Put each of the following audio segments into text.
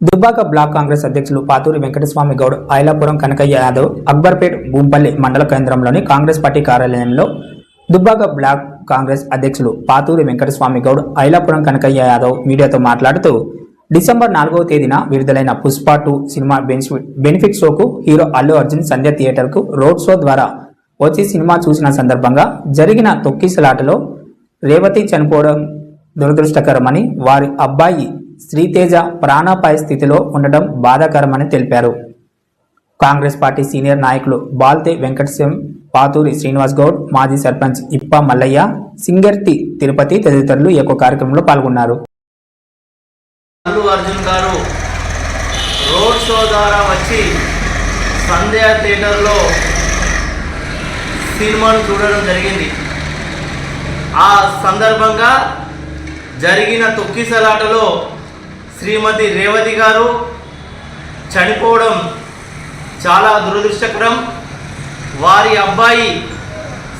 Dubbaka black Congress అధ్యక్షులు పాతూరి వెంకటస్వామి గౌడ్ ఐలాపురం కనకయ్య యాదవ్ అక్బర్పేట్ భూంపల్లి మండల కేంద్రంలోని కాంగ్రెస్ పార్టీ కార్యాలయంలో దుబ్బాక బ్లాక్ కాంగ్రెస్ అధ్యక్షులు పాతూరి వెంకటస్వామి గౌడ్ ఐలాపురం కనకయ్య యాదవ్ మీడియాతో మాట్లాడుతూ డిసెంబర్ నాలుగవ తేదీన విడుదలైన పుష్ప టూ సినిమా బెనిఫిట్ షోకు హీరో అల్లు అర్జున్ సంధ్య థియేటర్కు రోడ్ షో ద్వారా వచ్చి సినిమా చూసిన సందర్భంగా జరిగిన తొక్కిసలాటలో రేవతి చనిపోవడం దురదృష్టకరమని వారి అబ్బాయి శ్రీతేజ ప్రాణాపాయ స్థితిలో ఉండడం బాధాకరమని తెలిపారు. కాంగ్రెస్ పార్టీ సీనియర్ నాయకులు బాల్తే వెంకటశివం పాతూరి శ్రీనివాస్ గౌడ్ మాజీ సర్పంచ్ ఇప్ప మల్లయ్య సింగర్తి తిరుపతి తదితరులు ఈ యొక్క కార్యక్రమంలో పాల్గొన్నారు. అల్లు అర్జున్ గారు రోడ్ షో ద్వారా వచ్చి సంధ్య థియేటర్లో సినిమాను చూడడం జరిగింది. ఆ సందర్భంగా జరిగిన తొక్కిసలాటలో శ్రీమతి రేవతి గారు చనిపోవడం చాలా దురదృష్టకరం. వారి అబ్బాయి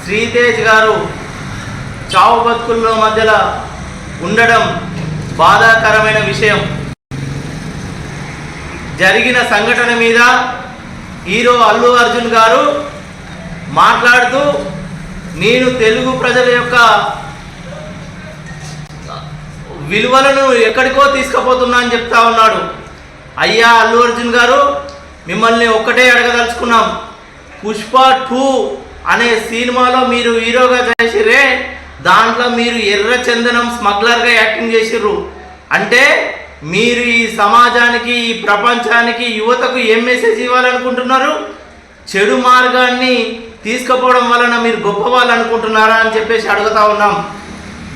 శ్రీతేజ్ గారు చావు బతుకుల్లో మధ్యలో ఉండడం బాధాకరమైన విషయం. జరిగిన సంఘటన మీద హీరో అల్లు అర్జున్ గారు మాట్లాడుతూ నేను తెలుగు ప్రజల యొక్క విలువలను ఎక్కడికో తీసుకుపోతున్నా అని చెప్తా ఉన్నాడు. అయ్యా అల్లు అర్జున్ గారు మిమ్మల్ని ఒక్కటే అడగదలుచుకున్నాం. పుష్ప టూ అనే సినిమాలో మీరు హీరోగా చేసిరే దాంట్లో మీరు ఎర్ర చందనం స్మగ్లర్గా యాక్టింగ్ చేసిర్రు. అంటే మీరు ఈ సమాజానికి ఈ ప్రపంచానికి యువతకు ఏం మెసేజ్ ఇవ్వాలనుకుంటున్నారు? చెడు మార్గాన్ని తీసుకుపోవడం వలన మీరు గొప్ప వాళ్ళు అనుకుంటున్నారా అని చెప్పేసి అడుగుతా ఉన్నాం.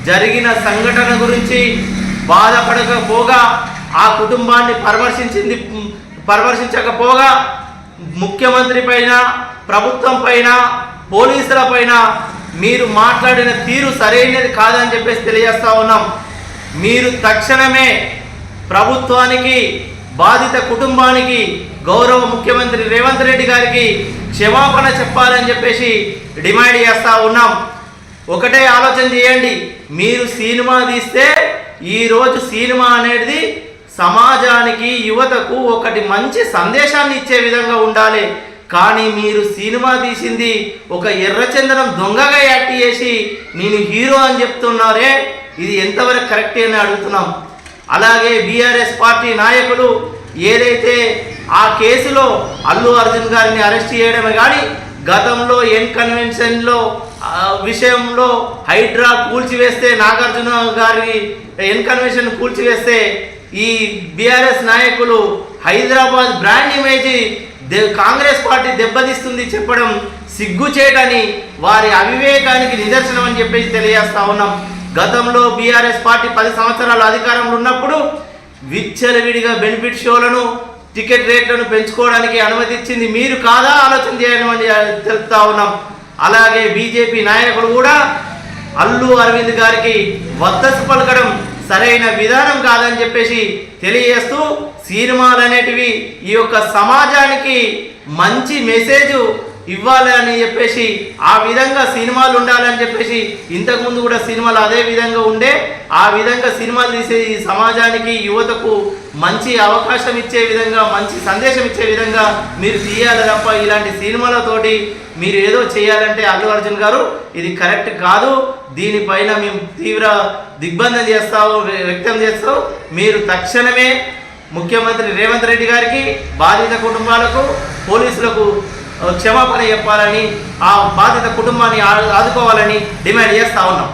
జరిగిన సంఘటన గురించి బాధపడకపోగా ఆ కుటుంబాన్ని పరామర్శించింది పరామర్శించకపోగా ముఖ్యమంత్రి పైన ప్రభుత్వం పైన పోలీసుల పైన మీరు మాట్లాడిన తీరు సరైనది కాదని చెప్పేసి తెలియజేస్తా ఉన్నాం. మీరు తక్షణమే ప్రభుత్వానికి బాధిత కుటుంబానికి గౌరవ ముఖ్యమంత్రి రేవంత్ రెడ్డి గారికి క్షమాపణ చెప్పాలని చెప్పేసి డిమాండ్ చేస్తూ ఉన్నాం. ఒకటే ఆలోచన చేయండి. మీరు సినిమా తీస్తే ఈరోజు సినిమా అనేది సమాజానికి యువతకు ఒకటి మంచి సందేశాన్ని ఇచ్చే విధంగా ఉండాలి. కానీ మీరు సినిమా తీసింది ఒక ఎర్రచందనం దొంగగా యాక్ట్ చేసి నేను హీరో అని చెప్తున్నారే ఇది ఎంతవరకు కరెక్ట్ అని అడుగుతున్నాం. అలాగే బీఆర్ఎస్ పార్టీ నాయకులు ఏదైతే ఆ కేసులో అల్లు అర్జున్ గారిని అరెస్ట్ చేయడమే కానీ గతంలో ఎన్ కన్వెన్షన్లో విషయంలో హైడ్రా కూల్చివేస్తే నాగార్జున గారి ఇన్కన్వెన్షన్ కూల్చివేస్తే ఈ బీఆర్ఎస్ నాయకులు Hyderabad brand image Congress party దెబ్బతీస్తుంది చెప్పడం సిగ్గుచేటని వారి అవివేకానికి నిదర్శనం అని చెప్పేసి తెలియజేస్తా ఉన్నాం. గతంలో బీఆర్ఎస్ పార్టీ పది సంవత్సరాలు అధికారంలో ఉన్నప్పుడు విచ్చలవిడిగా బెనిఫిట్ షోలను టికెట్ రేట్లను పెంచుకోవడానికి అనుమతి ఇచ్చింది మీరు కాదా? ఆలోచన చేయడం అని తెలుపుతా ఉన్నాం. అలాగే బీజేపీ నాయకులు కూడా అల్లు అరవింద్ గారికి వద్దసు పలకడం సరైన విధానం కాదని చెప్పేసి తెలియజేస్తూ సినిమాలు అనేటివి ఈ యొక్క సమాజానికి మంచి మెసేజ్ ఇవ్వాలి అని చెప్పేసి ఆ విధంగా సినిమాలు ఉండాలని చెప్పేసి ఇంతకుముందు కూడా సినిమాలు అదే విధంగా ఉండే ఆ విధంగా సినిమాలు తీసే ఈ సమాజానికి యువతకు మంచి అవకాశం ఇచ్చే విధంగా మంచి సందేశం ఇచ్చే విధంగా మీరు తీయాలి తప్ప ఇలాంటి సినిమాలతోటి మీరు ఏదో చేయాలంటే అల్లు అర్జున్ గారు ఇది కరెక్ట్ కాదు. దీనిపైన మేము తీవ్ర దిగ్బంధం చేస్తాము వ్య- వ్యక్తం చేస్తాం మీరు తక్షణమే ముఖ్యమంత్రి రేవంత్ రెడ్డి గారికి బాధిత కుటుంబాలకు పోలీసులకు క్షమాపణ చెప్పాలని ఆ బాధిత కుటుంబాన్ని ఆదుకోవాలని డిమాండ్ చేస్తా ఉన్నాం.